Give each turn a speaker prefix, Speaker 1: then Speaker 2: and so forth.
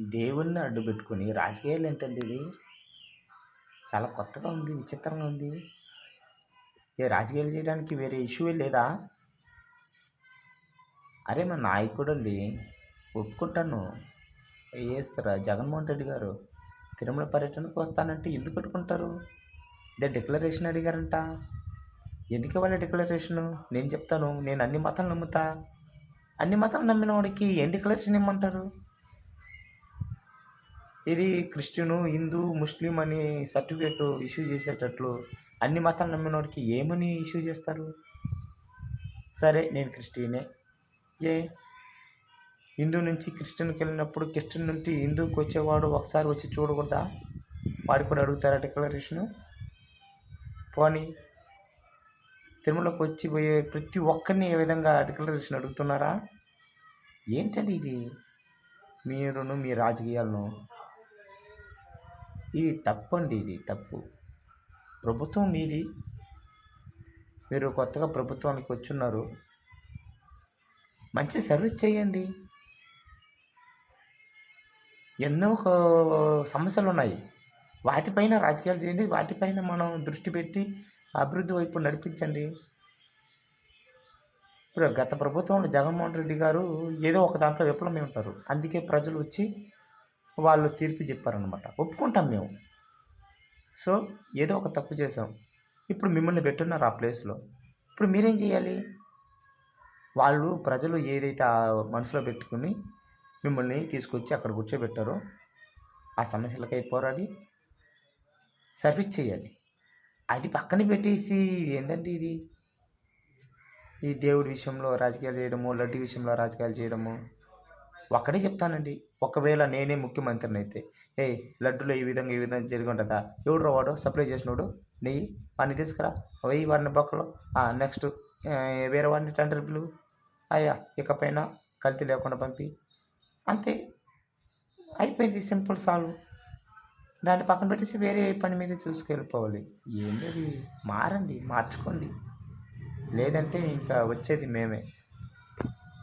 Speaker 1: దేవుడిని అడ్డు పెట్టుకొని రాజకీయాలు ఏంటండి ఇది? చాలా కొత్తగా ఉంది విచిత్రంగా ఉంది. ఏ రాజకీయాలు చేయడానికి వేరే ఇష్యూ లేదా? అరే మా నాయకుడు అండి ఒప్పుకుంటాను. వేస్తారా జగన్మోహన్ రెడ్డి గారు తిరుమల పర్యటనకు వస్తానంటే ఎందుకు పెట్టుకుంటారు? ఇదే డిక్లరేషన్ అడిగారంట. ఎందుకు ఇవ్వాలి డిక్లరేషను? నేను చెప్తాను నేను అన్ని మతాలు నమ్ముతా. అన్ని మతాలు నమ్మిన వాడికి ఏం డిక్లరేషన్ ఇమ్మంటారు? ఇది క్రిస్టియను హిందూ ముస్లిం అని సర్టిఫికేట్ ఇష్యూ చేసేటట్లు అన్ని మతాలు నమ్మిన వాడికి ఏమని ఇష్యూ చేస్తారు? సరే నేను క్రిస్టియనే. ఏ? హిందూ నుంచి క్రిస్టియన్కి వెళ్ళినప్పుడు క్రిస్టియన్ నుండి హిందూకి వచ్చేవాడు ఒకసారి వచ్చి చూడకూడదా? వాడు కూడా అడుగుతారా డిక్లరేషను? పోనీ. తిరుమలకు వచ్చి పోయే ప్రతి ఒక్కరిని ఏ విధంగా డిక్లరేషన్ అడుగుతున్నారా? ఏంటండి ఇది? మీరును మీ రాజకీయాలను ఇది తప్పు అండి ఇది తప్పు. ప్రభుత్వం మీది. మీరు కొత్తగా ప్రభుత్వానికి వచ్చున్నారు. మంచి సర్వీస్ చేయండి. ఎన్నో సమస్యలు ఉన్నాయి వాటిపైన రాజకీయాలు చేయండి. వాటిపైన మనం దృష్టి పెట్టి అభివృద్ధి వైపు నడిపించండి. ఇప్పుడు గత ప్రభుత్వంలో జగన్మోహన్ రెడ్డి గారు ఏదో ఒక దాంట్లో విఫలమై ఉంటారు. అందుకే ప్రజలు వచ్చి వాళ్ళు తీర్పు చెప్పారనమాట ఒప్పుకుంటాం మేము. సో ఏదో ఒక తప్పు చేసాం ఇప్పుడు మిమ్మల్ని పెట్టున్నారు ఆ ప్లేస్లో. ఇప్పుడు మీరేం చేయాలి? వాళ్ళు ప్రజలు ఏదైతే ఆ మనసులో పెట్టుకుని మిమ్మల్ని తీసుకొచ్చి అక్కడ కూర్చోబెట్టారో ఆ సమస్యలకై పోరాడి సర్వీస్ చేయాలి. అది పక్కన పెట్టేసి ఏంటంటే ఇది? ఈ దేవుడి విషయంలో రాజకీయాలు చేయడము లడ్డు విషయంలో రాజకీయాలు చేయడము. ఒక్కడే చెప్తానండి. ఒకవేళ నేనే ముఖ్యమంత్రిని అయితే ఏ లడ్డులో ఈ విధంగా ఈ విధంగా జరిగి ఉంటుందా ఎవడు వాడు? సప్లై చేసినోడు? నెయ్యి? వాడిని తీసుకురా. వెయ్యి వాడిని పక్కలో నెక్స్ట్ వేరే వాడిని టెండర్ బిల్లు. అయ్యా ఇకపైన కల్తీ లేకుండా పంపి. అంతే. అయిపోయింది. Simple solve. దాన్ని పక్కన పెట్టేసి వేరే పని మీద చూసుకెళ్ళిపోవాలి. ఏంటది మారండి. మార్చుకోండి. లేదంటే ఇంకా వచ్చేది మేమే.